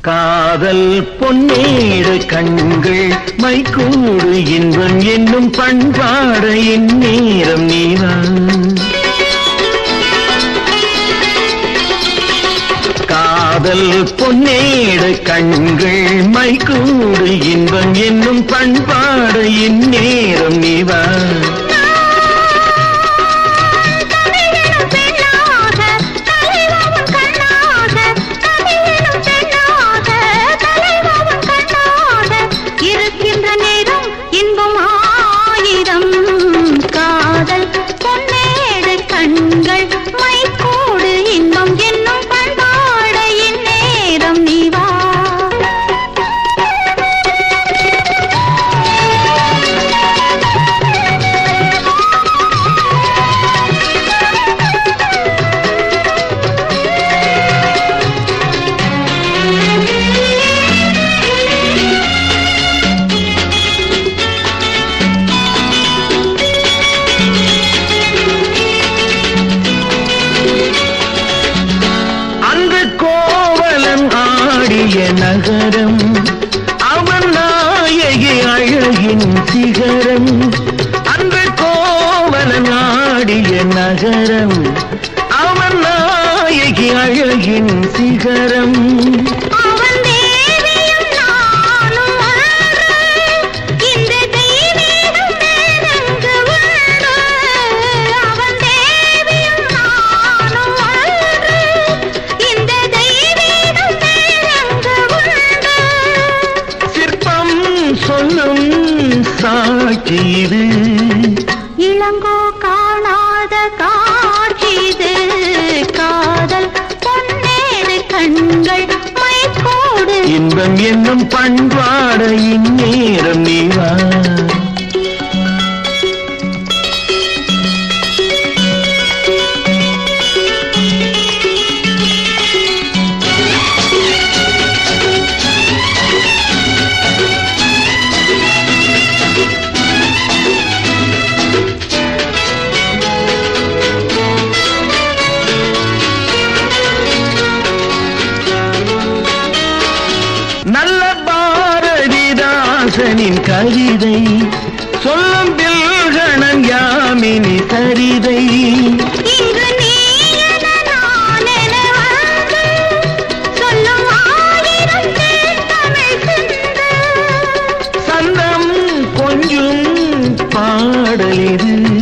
காதல் பொன்னேடு கண்கள் மைக்கூடு இன்பம் என்னும் பண்பாட நேரம் நீதான். காதல் பொன்னேடு கண்கள் மைக்கூடு இன்பம் என்னும் பண்பாட நேரம் நீதான். கண்கள் ஆடிய நகரம் அவன் நாயகி அழகின் சிகரம் அந்த கோவலன் ஆடிய நகரம் அவன் நாயகி அழகின் சிகரம். சொல்லும் சாட்சி இது இளங்கோ காணாத காட்சிது. காதல் பொன்னேறு கண்கள் மைக்கூடு. இன்பம் என்னும் பண்பாட இந்நேரம் நீவா. நல்ல பாரதிதாசனின் கவிதை. சொல்லும் பில்கணன் யாமினி சரிதை பாடலிது.